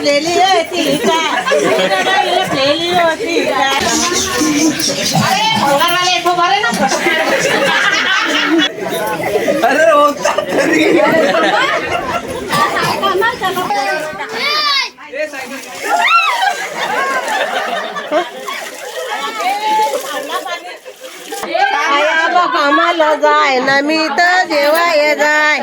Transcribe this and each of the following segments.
लपलेली होती लपलेली अरे भंगारवाले इथं बरे ना. अरे होता तरी. आया बा कामाला जाय ना मी तर जेवाय जाय.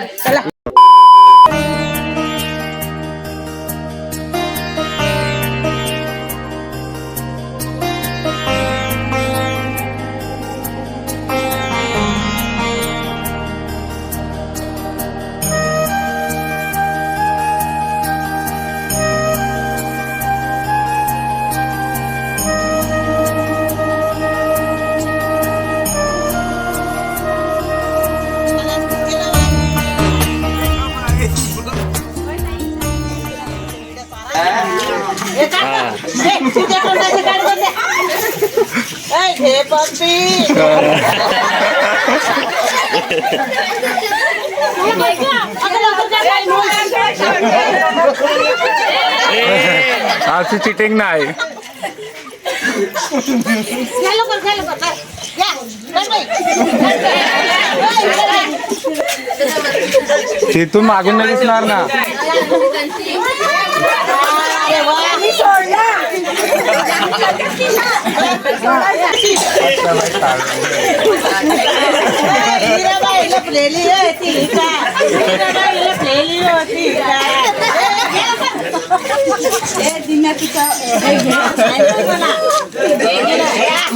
घे पप्पी. आमची चिटिंग नाही. तिथून मागून नाही दिसणार ना. अरे वा. मीराबाई लपलेली होती का मीराबाई लपलेली होती का हे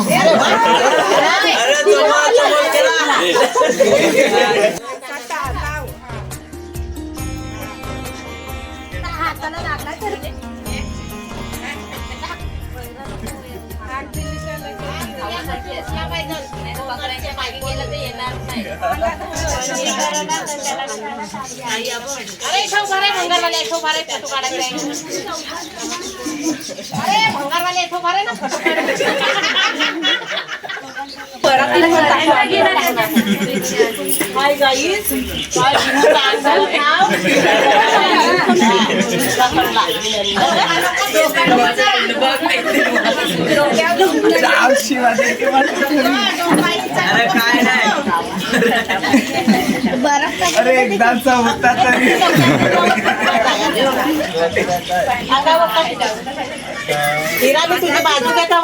हे हे घे ना. अरे वा. अरे जवळ जवळ केला अरे इथं उभा रे भंगारवाले फोटो काढायला अरे ना फोटो हाय गाईस काय चांगलं नाव अरे काय नाही अरे एकदाचा होता तरी. हिरा मी तुझ्या बाजूला घेता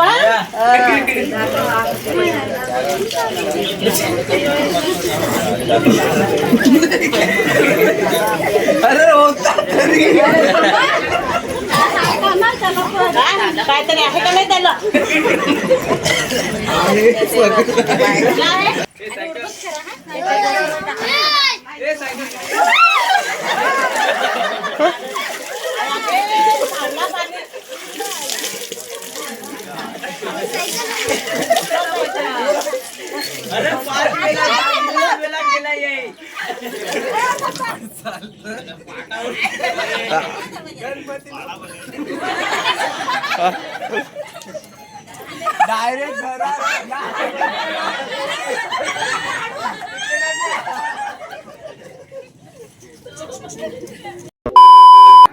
अरे होता तरी. काहीतरी आहे का नाही त्याला? अरे गेला गेला ये. डायरेक्ट घरा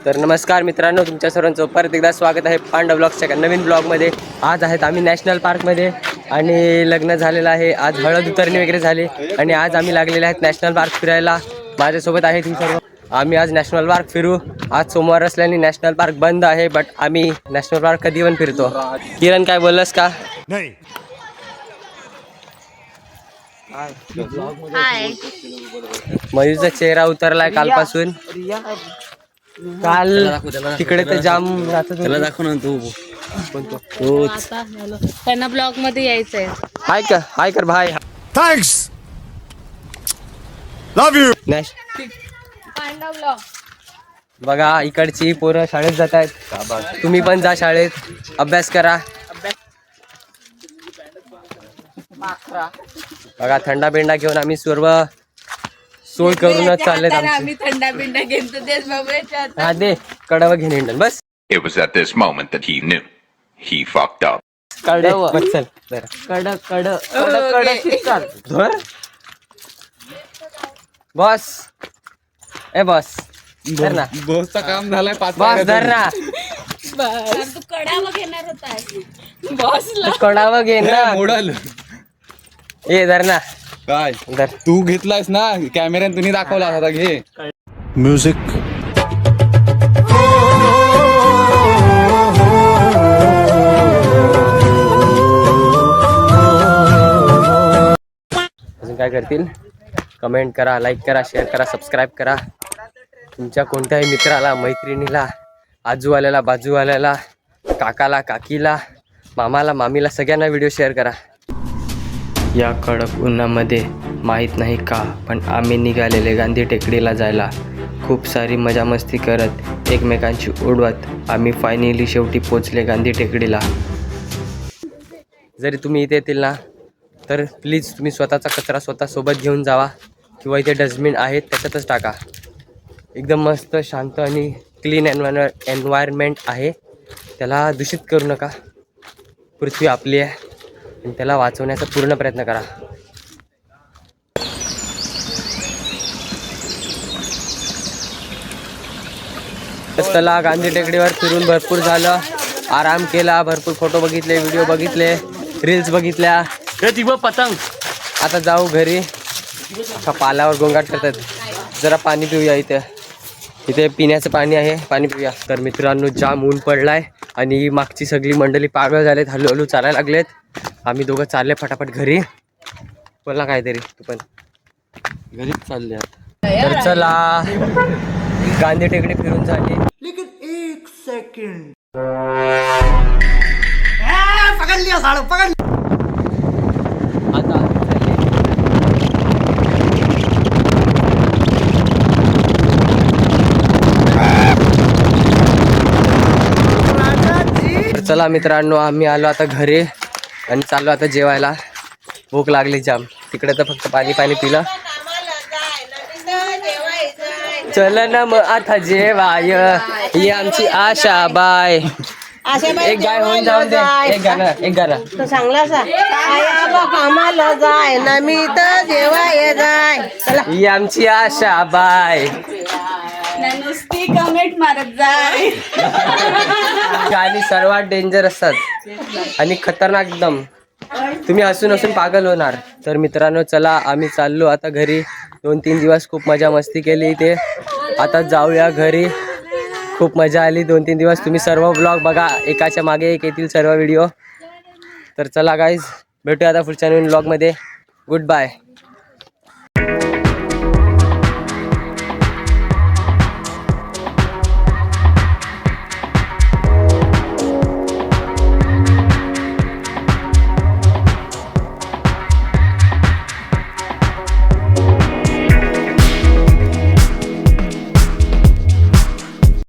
तर नमस्कार मित्रांनो तुमच्या सर्वांचं परत एकदा स्वागत आहे पांडव ब्लॉगच्या एका नवीन ब्लॉगमध्ये. आज आहेत आम्ही नॅशनल पार्कमध्ये आणि लग्न झालेलं आहे. आज हळद उतरणी वगैरे झाली आणि आज आम्ही लागलेले आहेत नॅशनल पार्क फिरायला. माझ्यासोबत आहेत ही सर्व. आम्ही आज नॅशनल पार्क फिरू. आज सोमवार असल्याने नॅशनल पार्क बंद आहे बट आम्ही नॅशनल पार्क कधी पण फिरतो. किरण काय बोललास का? मयूरचा चेहरा उतरलाय कालपासून. काल तिकडे ते जाम राहत त्याला दाखव ना तू. त्यांना ब्लॉगमध्ये यायचंय. हाय का हाय कर भाई. थँक्स लव्ह यू पांडव बघा इकडची पोरं शाळेत जात आहेत तुम्ही पण जा शाळेत. अभ्यास करा. बघा थंडा बिंडा घेऊन आम्ही सर्व सोय करूनच आमची. आम्ही थंडा बिंडा घेतो तेच हा दे कडव घेऊन बस. It was at this moment that he knew. He fucked up. कडव बस चल जरा. कड कड कड कड चिटकाल. धर. बॉस. ए बॉस. धर ना. बसचं काम झालंय पाच बॉस धर ना. तू कडावा घेणार होता कडावं घे ना मोडल. ए धर ना. काय? धर. तू घेतलायस ना कॅमेऱ्याने तुम्ही दाखवला आता घे. म्युझिक अजून काय करतील? कमेंट करा लाईक करा शेअर करा सबस्क्राईब करा. तुमच्या कोणत्याही मित्राला मैत्रिणीला आजूवाल्याला बाजूवाल्याला काकाला काकीला मामाला मामीला सगळ्यांना व्हिडिओ शेअर करा. या कडक उन्हामध्ये माहीत नाही का पण आम्ही निघालेले गांधी टेकडीला जायला. खूप सारी मजामस्ती करत एकमेकांची उडवत आम्ही फायनली शेवटी पोचले गांधी टेकडीला. जरी तुम्ही इथे येतील ना तर प्लीज तुम्ही स्वतःचा कचरा स्वतः सोबत घेऊन जावा किंवा इथे डस्टबिन आहेत त्याच्यातच टाका. एकदम मस्त शांत आणि क्लीन एन्व्हायर एन्व्हायरमेंट आहे. त्याला दूषित करू नका. पृथ्वी आपली आहे. आणि त्याला वाचवण्याचा पूर्ण प्रयत्न करा. चला गांधी टेकडीवर फिरून भरपूर झालं. आराम केला भरपूर फोटो बघितले व्हिडिओ बघितले रील्स बघितल्या. पतंग आता जाऊ घरी. पाल्यावर पालावर गोंगाट करतात. जरा पाणी पिऊया इथे. इथे पिण्याचं पाणी आहे. पाणी पिऊया. तर मित्रांनो जाम ऊन पडलाय आणि मागची सगळी मंडळी पागळ झालेत हळूहळू चालायला लागलेत. आम्ही दोघं चालले फटाफट घरी. बोला काहीतरी तू पण. घरीच चालले तर चला गांधी टेकडी फिरून झाली. आता तर चला मित्रांनो आम्ही आलो आता घरी. आणि चाललो आता जेवायला. भूक लागली जाम. तिकडे तर फक्त पाणी पाणी पिलं. चल ना मग आता जेवाय. ही आमची आशा बाय. एक गाय होऊन जाऊन दे. एक गाणं एक गाणं. तो चांगला सा आया जाय ना मी तर जेवाय जाय. ही आमची आशा बाय. नुसती कमेंट मारत जाय. गाणी सर्वात डेंजर असतात. आणि खतरनाक एकदम. तुम्ही हसून हसून पागल होणार. तर मित्रांनो चला आम्ही चाललो आता घरी. दोन तीन दिवस खूप मजा मस्ती केली इथे. आता जाऊया घरी. खूप मजा आली. दोन तीन दिवस तुम्ही सर्व ब्लॉग बघा. एकाच्या मागे एक येतील सर्व व्हिडिओ तर चला गाईज भेटूया आता पुढच्या नवीन ब्लॉगमध्ये गुड बाय